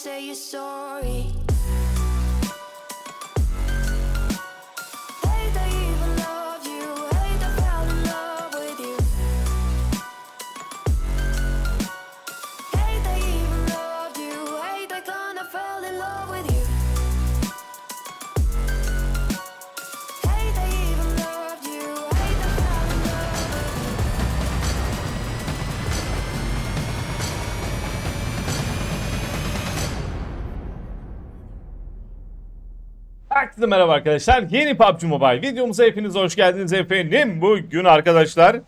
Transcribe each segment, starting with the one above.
say you're sorry. Herkese merhaba arkadaşlar. Yeni PUBG Mobile videomuza hepiniz hoş geldiniz efendim. Bugün arkadaşlar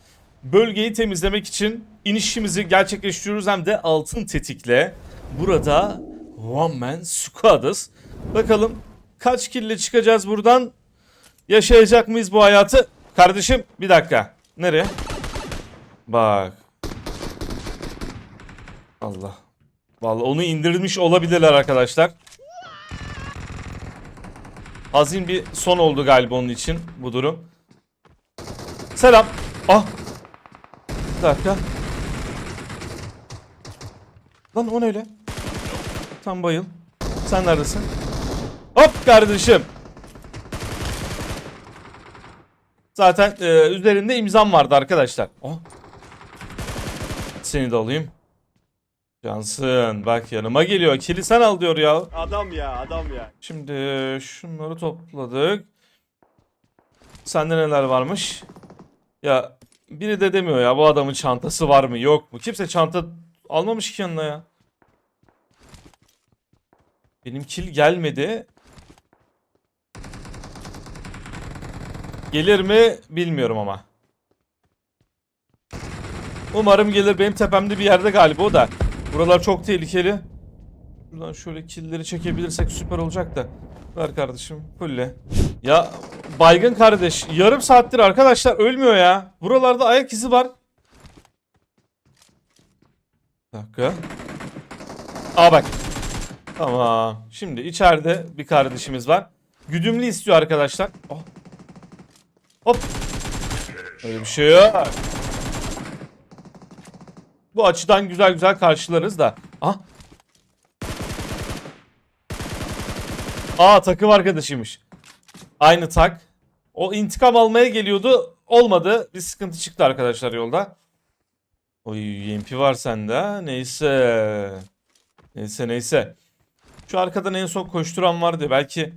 bölgeyi temizlemek için inişimizi gerçekleştiriyoruz hem de altın tetikle. Burada One Man Squad'ız. Bakalım kaç kille çıkacağız buradan? Yaşayacak mıyız bu hayatı? Kardeşim bir dakika. Nereye? Bak. Allah. Vallahi onu indirmiş olabilirler arkadaşlar. Hazin bir son oldu galiba onun için bu durum. Selam. Ah. Bir dakika. Lan o ne öyle? Tam bayıl. Sen neredesin? Hop kardeşim. Zaten e, üzerinde imzam vardı arkadaşlar. Oh. Seni de alayım. Cansın bak yanıma geliyor. Kili sen al diyor ya. Adam ya adam ya. Şimdi şunları topladık. Sende neler varmış? Ya biri de demiyor ya bu adamın çantası var mı yok mu? Kimse çanta almamış ki yanına ya. Benim kill gelmedi. Gelir mi bilmiyorum ama. Umarım gelir benim tepemde bir yerde galiba o da. Buralar çok tehlikeli. Buradan şöyle killleri çekebilirsek süper olacak da. Ver kardeşim. Fulle. Ya baygın kardeş. Yarım saattir arkadaşlar ölmüyor ya. Buralarda ayak izi var. Bir dakika. Aa bak. Tamam. Şimdi içeride bir kardeşimiz var. Güdümlü istiyor arkadaşlar. Oh. Hop. Öyle bir şey yok. Bu açıdan güzel güzel karşılarız da. Ah Aa takım arkadaşıymış. Aynı tak. O intikam almaya geliyordu. Olmadı. Bir sıkıntı çıktı arkadaşlar yolda. Oy MP var sende. Neyse. Neyse neyse. Şu arkadan en son koşturan vardı. Belki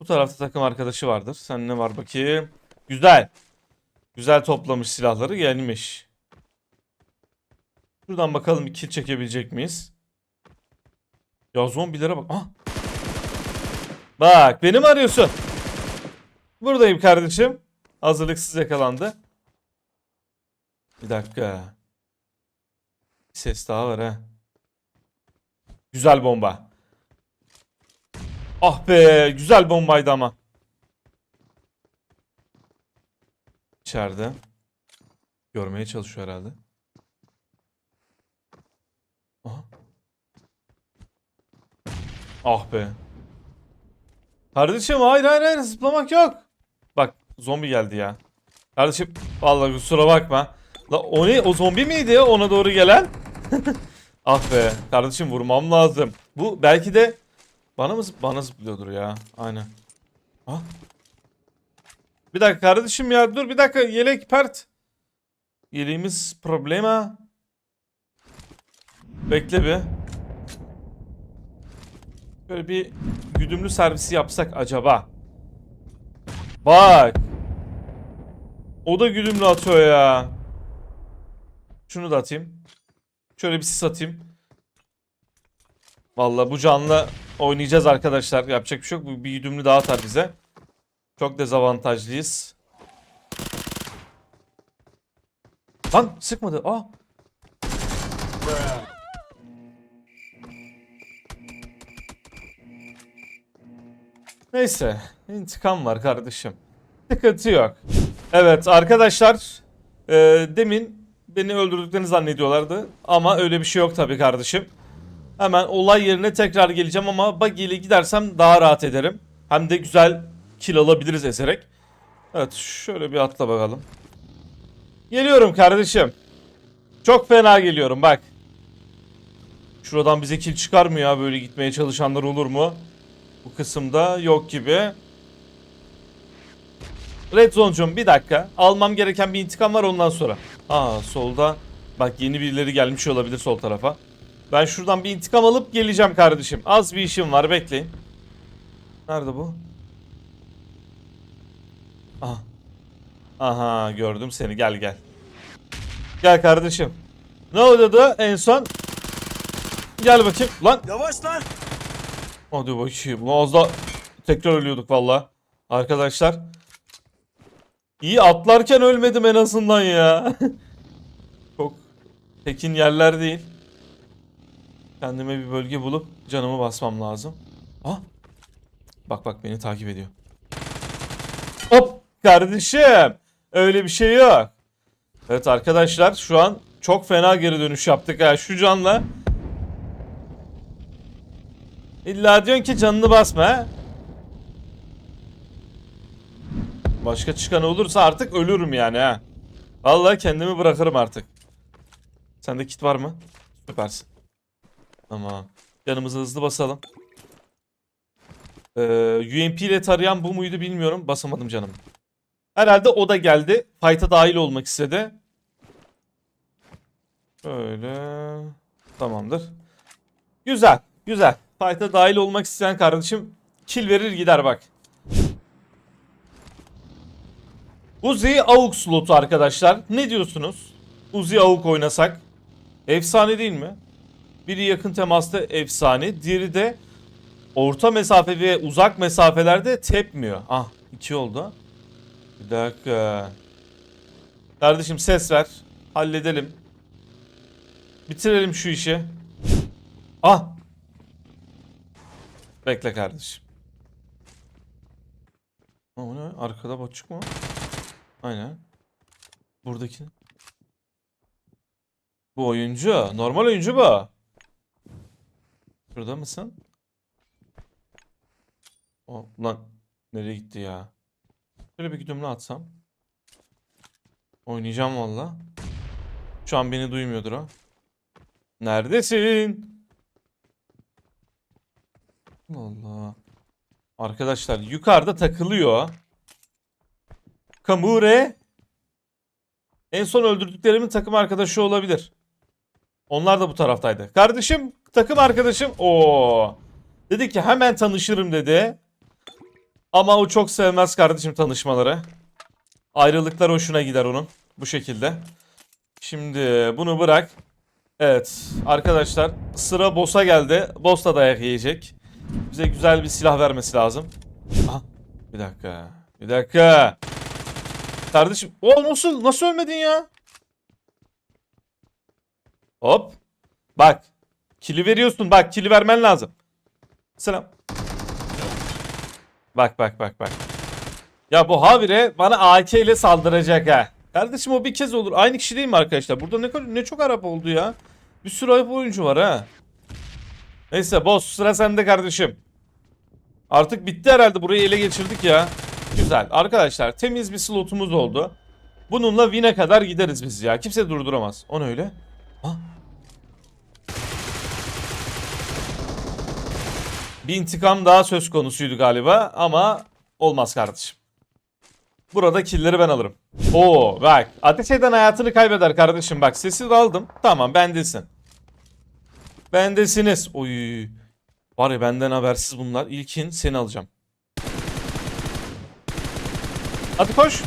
bu tarafta takım arkadaşı vardır. Sen ne var bakayım. Güzel. Güzel toplamış silahları gelmiş. Şuradan bakalım bir kill çekebilecek miyiz? Ya zombilere bak. Ah Bak beni mi arıyorsun? Buradayım kardeşim. Hazırlıksız yakalandı. Bir dakika. Bir ses daha var ha. Güzel bomba. Ah be güzel bombaydı ama. İçeride. Görmeye çalışıyor herhalde. Aha. Ah be. Kardeşim hayır hayır hayır zıplamak yok. Bak zombi geldi ya. Kardeşim vallahi kusura bakma. La o ne o zombi miydi ya ona doğru gelen? ah be kardeşim vurmam lazım. Bu belki de bana mı bana zıplıyordur ya. Aynen. Ah. Bir dakika kardeşim ya dur bir dakika yelek pert. Yeleğimiz problema. Bekle bir. Böyle bir güdümlü servisi yapsak acaba? Bak. O da güdümlü atıyor ya. Şunu da atayım. Şöyle bir sis atayım. Vallahi bu canlı oynayacağız arkadaşlar. Yapacak bir şey yok. Bir güdümlü daha atar bize. Çok dezavantajlıyız. Lan sıkmadı. Aa. Neyse. intikam var kardeşim. Sıkıntı yok. Evet arkadaşlar. e, demin beni öldürdüklerini zannediyorlardı. Ama öyle bir şey yok tabii kardeşim. Hemen olay yerine tekrar geleceğim ama buggy ile gidersem daha rahat ederim. Hem de güzel kill alabiliriz ezerek. Evet şöyle bir atla bakalım. Geliyorum kardeşim. Çok fena geliyorum bak. Şuradan bize kill çıkar mı ya böyle gitmeye çalışanlar olur mu? Bu kısımda yok gibi. Red Zone'cum bir dakika. Almam gereken bir intikam var ondan sonra. Aa solda. Bak yeni birileri gelmiş olabilir sol tarafa. Ben şuradan bir intikam alıp geleceğim kardeşim. Az bir işim var bekleyin. Nerede bu? Aha. Aha gördüm seni gel gel. Gel kardeşim. Ne oluyordu en son? Gel bakayım. Lan Yavaş lan. Hadi bakayım. Ulan Az da tekrar ölüyorduk valla. Arkadaşlar. İyi atlarken ölmedim en azından ya. Çok tekin yerler değil. Kendime bir bölge bulup canımı basmam lazım. Ah. Bak bak beni takip ediyor. Hop kardeşim. Öyle bir şey yok. Evet arkadaşlar şu an çok fena geri dönüş yaptık ha şu canla. İlla diyorsun ki canını basma ha? Başka çıkan olursa artık ölürüm yani ha. Vallahi kendimi bırakırım artık. Sende kit var mı? Süpersin. Tamam. Canımızı hızlı basalım. Ee, UMP ile tarayan bu muydu bilmiyorum. Basamadım canım. Herhalde o da geldi. Fight'a dahil olmak istedi. Böyle. Tamamdır. Güzel. Güzel. Fight'a dahil olmak isteyen kardeşim kill verir gider bak. Uzi AUK slotu arkadaşlar. Ne diyorsunuz? Uzi AUK oynasak. Efsane değil mi? Biri yakın temasta efsane. Diğeri de orta mesafe ve uzak mesafelerde tepmiyor. Ah iki oldu. Bir dakika. Kardeşim ses ver. Halledelim. Bitirelim şu işi. Ah Bekle kardeşim. Aa, O ne? Arkada boçuk mu? Aynen. Buradaki. Bu oyuncu. Normal oyuncu bu. Şurada mısın? O lan nereye gitti ya? Şöyle bir güdümlü atsam. Oynayacağım valla. Şu an beni duymuyordur o. Neredesin? Allah. Arkadaşlar yukarıda takılıyor. Kamure. En son öldürdüklerimin takım arkadaşı olabilir. Onlar da bu taraftaydı. Kardeşim takım arkadaşım. Oo. Dedi ki hemen tanışırım dedi. Ama o çok sevmez kardeşim tanışmaları. Ayrılıklar hoşuna gider onun. Bu şekilde. Şimdi bunu bırak. Evet arkadaşlar sıra boss'a geldi. Boss da dayak yiyecek. Bize güzel bir silah vermesi lazım. Aha, bir dakika. Bir dakika. Kardeşim, o nasıl nasıl ölmedin ya? Hop. Bak. Kili veriyorsun. Bak, kili vermen lazım. Selam. Bak bak bak bak. Ya bu habire bana AK ile saldıracak ha. Kardeşim o bir kez olur. Aynı kişi değil mi arkadaşlar? Burada ne ne çok Arap oldu ya. Bir sürü Arap oyuncu var ha. Neyse boss sıra sende kardeşim. Artık bitti herhalde burayı ele geçirdik ya. Güzel. Arkadaşlar temiz bir slotumuz oldu. Bununla win'e kadar gideriz biz ya. Kimse durduramaz. O ne öyle? Ha? Bir intikam daha söz konusuydu galiba ama olmaz kardeşim. Burada killleri ben alırım. Oo bak ateş eden hayatını kaybeder kardeşim bak sesi aldım. Tamam bendesin. Bendesiniz. Oy. Var ya benden habersiz bunlar. İlkin seni alacağım. Hadi koş.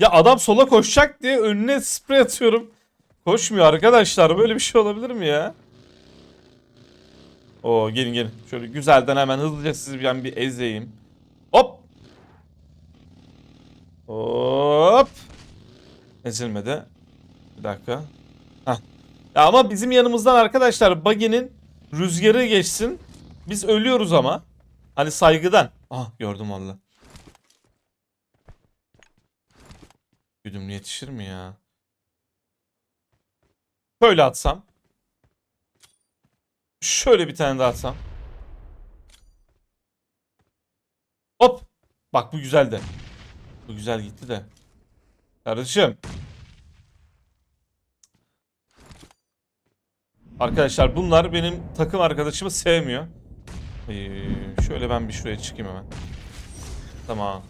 Ya adam sola koşacak diye önüne sprey atıyorum. Koşmuyor arkadaşlar. Böyle bir şey olabilir mi ya? Oo gelin gelin. Şöyle güzelden hemen hızlıca sizi ben bir ezeyim. Hop. Hop. Ezilmedi. Bir dakika. Heh. Ya ama bizim yanımızdan arkadaşlar Buggy'nin rüzgarı geçsin. Biz ölüyoruz ama. Hani saygıdan. Ah gördüm valla. Güdümlü yetişir mi ya? Şöyle atsam. Şöyle bir tane daha atsam. Hop. Bak bu güzel de. Bu güzel gitti de. Kardeşim. Arkadaşlar bunlar benim takım arkadaşımı sevmiyor. Ee, şöyle ben bir şuraya çıkayım hemen. Tamam.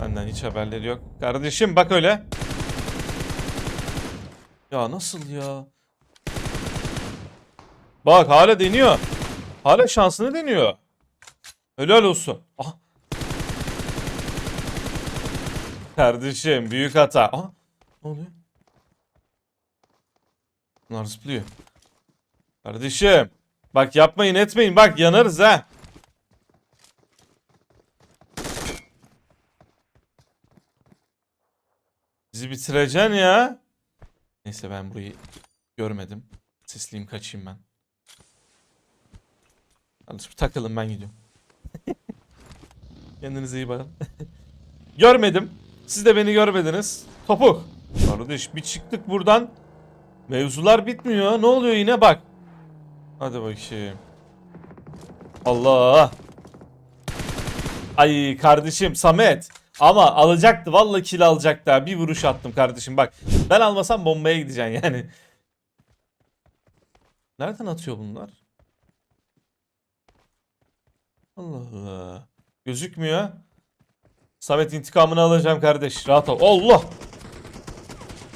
Benden hiç haberleri yok. Kardeşim bak öyle. Ya nasıl ya? Bak hala deniyor. Hala şansını deniyor. Helal olsun. Ah. Kardeşim büyük hata. Aha. Ne oluyor? Bunlar zıplıyor. Kardeşim. Bak yapmayın etmeyin. Bak yanarız ha. Bizi bitireceksin ya. Neyse ben burayı görmedim. Sesliyim kaçayım ben. Kardeşim takılın ben gidiyorum. Kendinize iyi bakın. Görmedim. Siz de beni görmediniz. Topuk. Kardeş bir çıktık buradan. Mevzular bitmiyor. Ne oluyor yine bak. Hadi bakayım. Allah. Ay kardeşim Samet. Ama alacaktı. Vallahi kill alacaktı. ha. Bir vuruş attım kardeşim bak. Ben almasam bombaya gideceksin yani. Nereden atıyor bunlar? Allah Allah. Gözükmüyor. Samet intikamını alacağım kardeş. Rahat ol. Allah.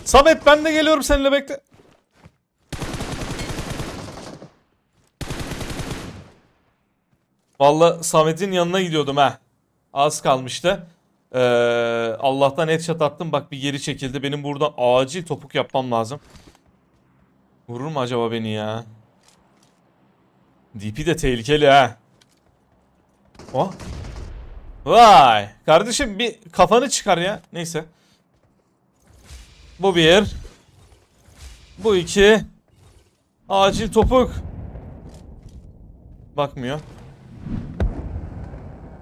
Samet ben de geliyorum seninle bekle. Vallahi Samet'in yanına gidiyordum ha. Az kalmıştı. Ee, Allah'tan headshot attım. Bak bir geri çekildi. Benim buradan acil topuk yapmam lazım. Vurur mu acaba beni ya? DP de tehlikeli ha. Oh. Vay. Kardeşim bir kafanı çıkar ya. Neyse. Bu bir. Bu iki. Acil topuk. Bakmıyor.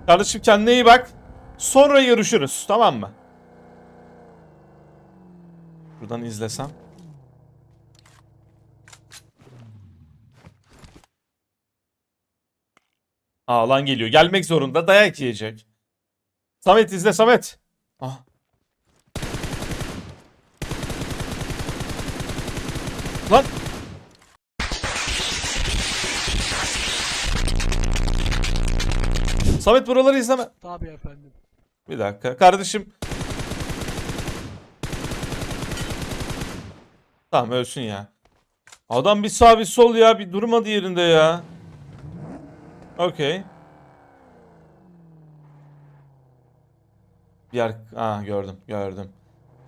Kardeşim kendine iyi bak. Sonra görüşürüz. Tamam mı? Buradan izlesem. Aa lan geliyor. Gelmek zorunda. Dayak yiyecek. Samet izle Samet. Ah. Samet buraları izleme. Tabii efendim. Bir dakika. Kardeşim. Tamam ölsün ya. Adam bir sağ bir sol ya. Bir durmadı yerinde ya. Okey. Bir yer... Aa gördüm gördüm.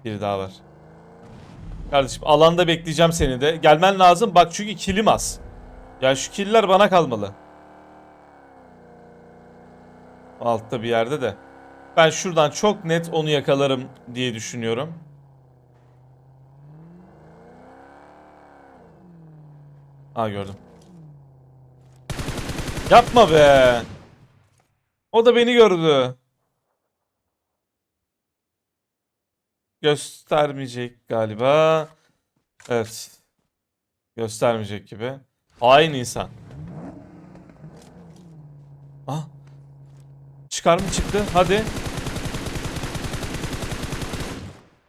Biri daha var. Kardeşim alanda bekleyeceğim seni de. Gelmen lazım. Bak çünkü kilim az. Ya şu killer bana kalmalı. Altta bir yerde de. Ben şuradan çok net onu yakalarım diye düşünüyorum. Aa gördüm. Yapma be. O da beni gördü. Göstermeyecek galiba. Evet. Göstermeyecek gibi. Hain insan. Ah. Çıkar mı çıktı? Hadi.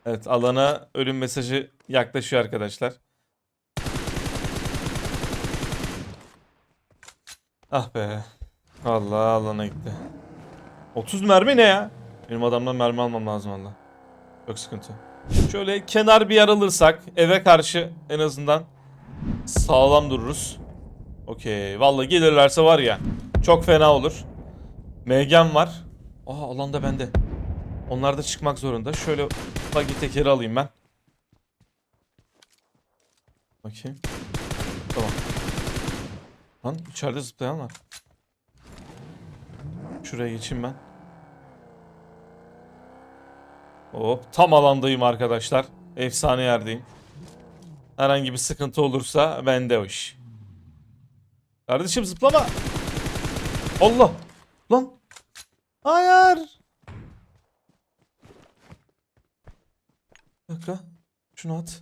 Evet alana ölüm mesajı yaklaşıyor arkadaşlar. Ah be. Allah alana gitti. 30 mermi ne ya? Benim adamdan mermi almam lazım valla. Çok sıkıntı. Şöyle kenar bir yer alırsak eve karşı en azından sağlam dururuz. Okey. Vallahi gelirlerse var ya çok fena olur. MG'm var. Aa alanda bende. Onlar da çıkmak zorunda. Şöyle buggy tekeri alayım ben. Bakayım. Tamam. Lan içeride zıplayan var. Şuraya geçeyim ben. Hop tam alandayım arkadaşlar. Efsane yerdeyim. Herhangi bir sıkıntı olursa bende o iş. Kardeşim zıplama. Allah. Lan. Hayır. Bir dakika. Şunu at.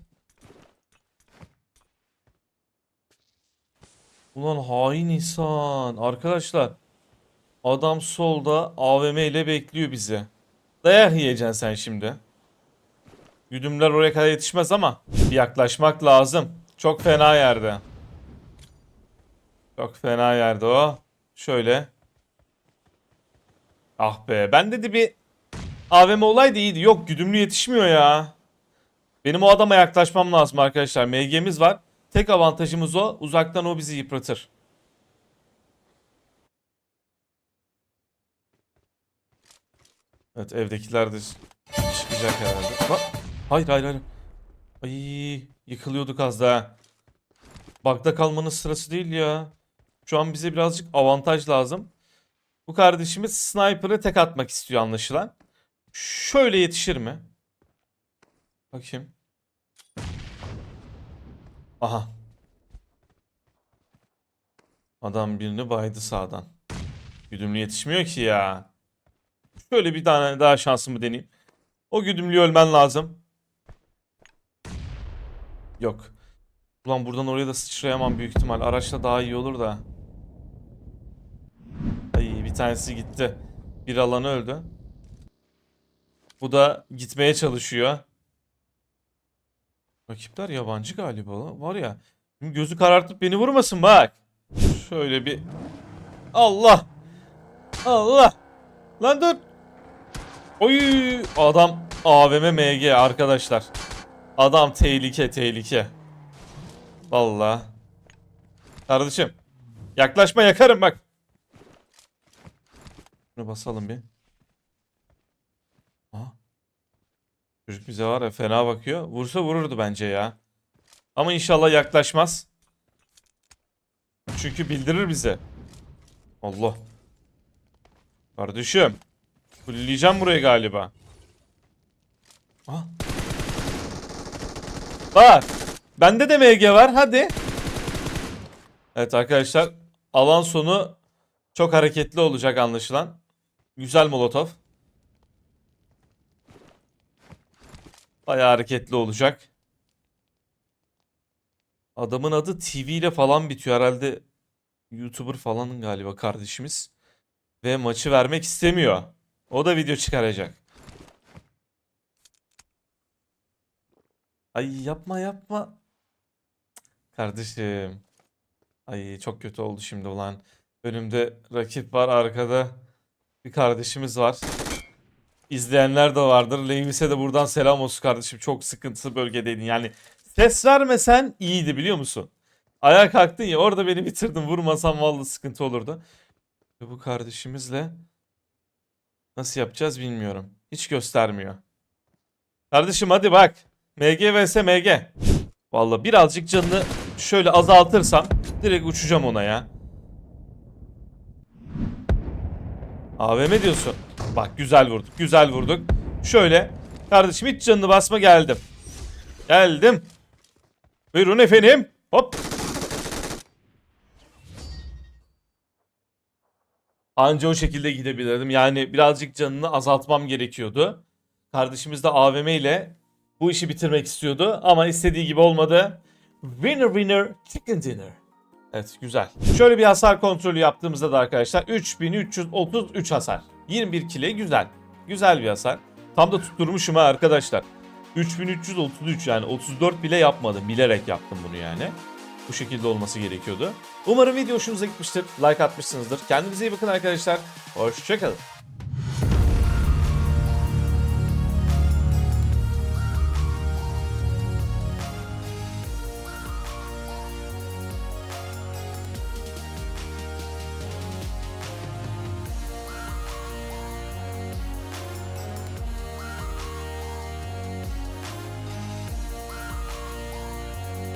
Ulan hain insan. Arkadaşlar. Adam solda AVM ile bekliyor bizi. Dayak yiyeceksin sen şimdi. Güdümler oraya kadar yetişmez ama bir yaklaşmak lazım. Çok fena yerde. Çok fena yerde o. Şöyle. Ah be. Ben dedi bir AVM olaydı iyiydi. Yok güdümlü yetişmiyor ya. Benim o adama yaklaşmam lazım arkadaşlar. MG'miz var. Tek avantajımız o. Uzaktan o bizi yıpratır. Evet evdekiler de çıkacak herhalde. Ha- Hayır hayır hayır. Ay yıkılıyorduk az daha. Bakta kalmanın sırası değil ya. Şu an bize birazcık avantaj lazım. Bu kardeşimiz sniper'ı tek atmak istiyor anlaşılan. Şöyle yetişir mi? Bakayım. Aha. Adam birini baydı sağdan. Güdümlü yetişmiyor ki ya. Şöyle bir tane daha şansımı deneyeyim. O güdümlü ölmen lazım. Yok. Ulan buradan oraya da sıçrayamam büyük ihtimal. Araçla daha iyi olur da. Tanesi gitti. Bir alanı öldü. Bu da gitmeye çalışıyor. Rakipler yabancı galiba. Var ya. Gözü karartıp beni vurmasın bak. Şöyle bir. Allah. Allah. Lan dur. Oy adam AVM MG arkadaşlar. Adam tehlike tehlike. Vallahi. Kardeşim. Yaklaşma yakarım bak. Şunu basalım bir. Aha. Çocuk bize var ya fena bakıyor. Vursa vururdu bence ya. Ama inşallah yaklaşmaz. Çünkü bildirir bize. Allah. Kardeşim. Fulleyeceğim burayı galiba. Aha. Bak. Bende de MG var. Hadi. Evet arkadaşlar. Alan sonu çok hareketli olacak anlaşılan. Güzel molotof. Bayağı hareketli olacak. Adamın adı TV ile falan bitiyor herhalde. YouTuber falan galiba kardeşimiz. Ve maçı vermek istemiyor. O da video çıkaracak. Ay yapma yapma. Kardeşim. Ay çok kötü oldu şimdi ulan. Önümde rakip var arkada bir kardeşimiz var. İzleyenler de vardır. Lewis'e de buradan selam olsun kardeşim. Çok sıkıntılı bölgedeydin. Yani ses vermesen iyiydi biliyor musun? Ayağa kalktın ya orada beni bitirdin. Vurmasam vallahi sıkıntı olurdu. Ve bu kardeşimizle nasıl yapacağız bilmiyorum. Hiç göstermiyor. Kardeşim hadi bak. MG vs MG. Vallahi birazcık canını şöyle azaltırsam direkt uçacağım ona ya. AVM diyorsun. Bak güzel vurduk. Güzel vurduk. Şöyle. Kardeşim hiç canını basma geldim. Geldim. Buyurun efendim. Hop. Anca o şekilde gidebilirdim. Yani birazcık canını azaltmam gerekiyordu. Kardeşimiz de AVM ile bu işi bitirmek istiyordu ama istediği gibi olmadı. Winner winner chicken dinner. Evet güzel. Şöyle bir hasar kontrolü yaptığımızda da arkadaşlar 3333 hasar. 21 kile güzel. Güzel bir hasar. Tam da tutturmuşum ha arkadaşlar. 3333 yani 34 bile yapmadım. Bilerek yaptım bunu yani. Bu şekilde olması gerekiyordu. Umarım video hoşunuza gitmiştir. Like atmışsınızdır. Kendinize iyi bakın arkadaşlar. Hoşçakalın.